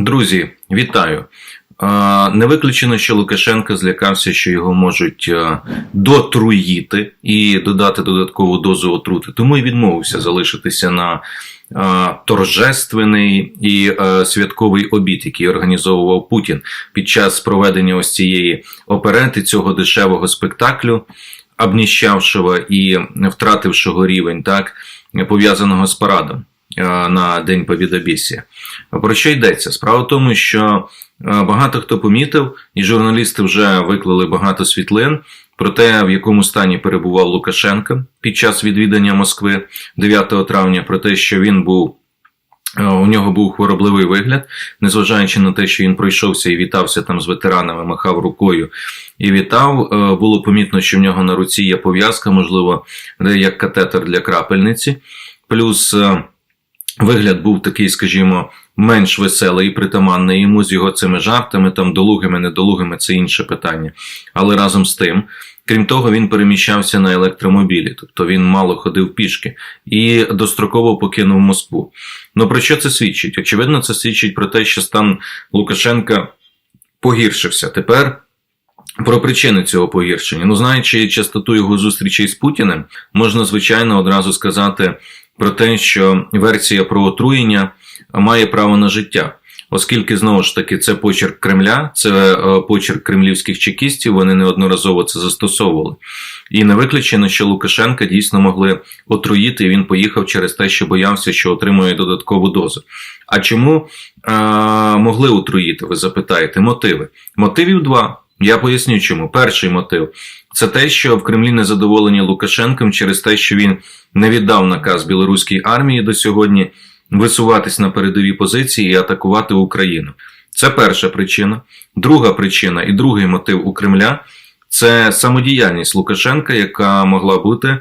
Друзі, вітаю. Не виключено, що Лукашенко злякався, що його можуть е, дотруїти і додати додаткову дозу отрути. Тому і відмовився залишитися на е, торжественний і е, святковий обід, який організовував Путін під час проведення ось цієї оперети, цього дешевого спектаклю, обніщавшого і втратившого рівень, так пов'язаного з парадом на День Побідобєсія. Про що йдеться? Справа в тому, що е, багато хто помітив, і журналісти вже виклали багато світлин про те, в якому стані перебував Лукашенко під час відвідання Москви 9 травня, про те, що він був. е, У нього був хворобливий вигляд, незважаючи на те, що він пройшовся і вітався там з ветеранами, махав рукою і вітав. е, Було помітно, що в нього на руці є пов'язка, можливо, як катетер для крапельниці. Плюс е, вигляд був такий, скажімо, менш веселий і притаманний йому з його цими жартами, там долугими, недолугими це інше питання. Але разом з тим, крім того, він переміщався на електромобілі, тобто він мало ходив пішки і достроково покинув Москву. Ну про що це свідчить? Очевидно, це свідчить про те, що стан Лукашенка погіршився. Тепер. Про причини цього погіршення. Ну, знаючи частоту його зустрічей з Путіним, можна звичайно одразу сказати про те, що версія про отруєння має право на життя, оскільки знову ж таки це почерк Кремля, це е, почерк кремлівських чекістів. Вони неодноразово це застосовували. І не виключено, що Лукашенка дійсно могли отруїти. і Він поїхав через те, що боявся, що отримує додаткову дозу. А чому е, могли отруїти? Ви запитаєте? Мотиви? Мотивів два. Я поясню, чому. Перший мотив це те, що в Кремлі незадоволені Лукашенком через те, що він не віддав наказ білоруській армії до сьогодні висуватись на передові позиції і атакувати Україну. Це перша причина. Друга причина і другий мотив у Кремля це самодіяльність Лукашенка, яка могла бути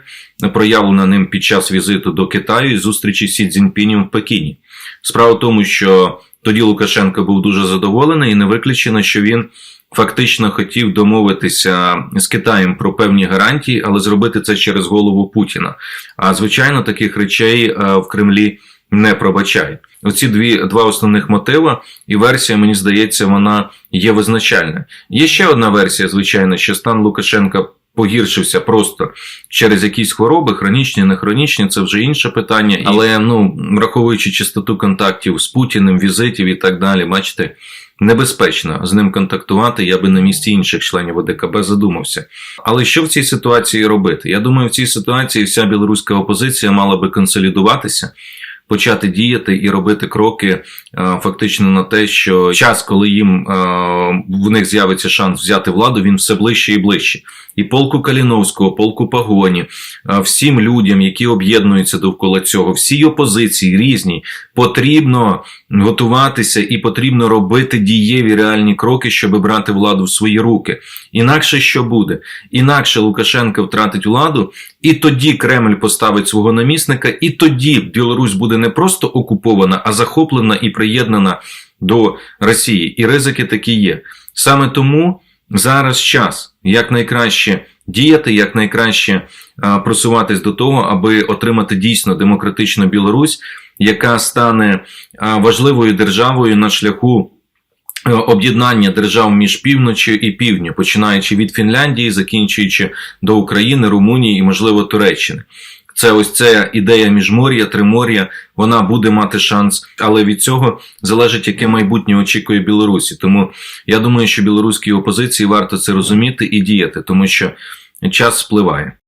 проявлена ним під час візиту до Китаю і зустрічі Сі Цзіньпінем в Пекіні. Справа в тому, що тоді Лукашенко був дуже задоволений, і не виключено, що він фактично хотів домовитися з Китаєм про певні гарантії, але зробити це через голову Путіна. А звичайно, таких речей е, в Кремлі не пробачають. Оці дві два основних мотива, і версія, мені здається, вона є визначальна. Є ще одна версія, звичайно, що стан Лукашенка. Погіршився просто через якісь хвороби, хронічні, не хронічні, це вже інше питання. Але ну враховуючи частоту контактів з Путіним, візитів і так далі, бачите, небезпечно з ним контактувати. Я би на місці інших членів ОДКБ задумався. Але що в цій ситуації робити? Я думаю, в цій ситуації вся білоруська опозиція мала би консолідуватися. Почати діяти і робити кроки е, фактично на те, що час, коли їм е, в них з'явиться шанс взяти владу, він все ближче і ближче. І полку Каліновського, полку Пагоні, е, всім людям, які об'єднуються довкола цього, всій опозиції різні, потрібно готуватися і потрібно робити дієві реальні кроки, щоб брати владу в свої руки. Інакше що буде? Інакше Лукашенко втратить владу, і тоді Кремль поставить свого намісника, і тоді Білорусь буде не просто окупована, а захоплена і приєднана до Росії. І ризики такі є. Саме тому зараз час якнайкраще діяти, якнайкраще просуватись до того, аби отримати дійсно демократичну Білорусь, яка стане важливою державою на шляху. е, Об'єднання держав між півночі і півдню, починаючи від Фінляндії, закінчуючи до України, Румунії і, можливо, Туреччини. Це ось ця ідея міжмор'я, тримор'я, вона буде мати шанс, але від цього залежить, яке майбутнє очікує Білорусі. Тому я думаю, що білоруській опозиції варто це розуміти і діяти, тому що час спливає.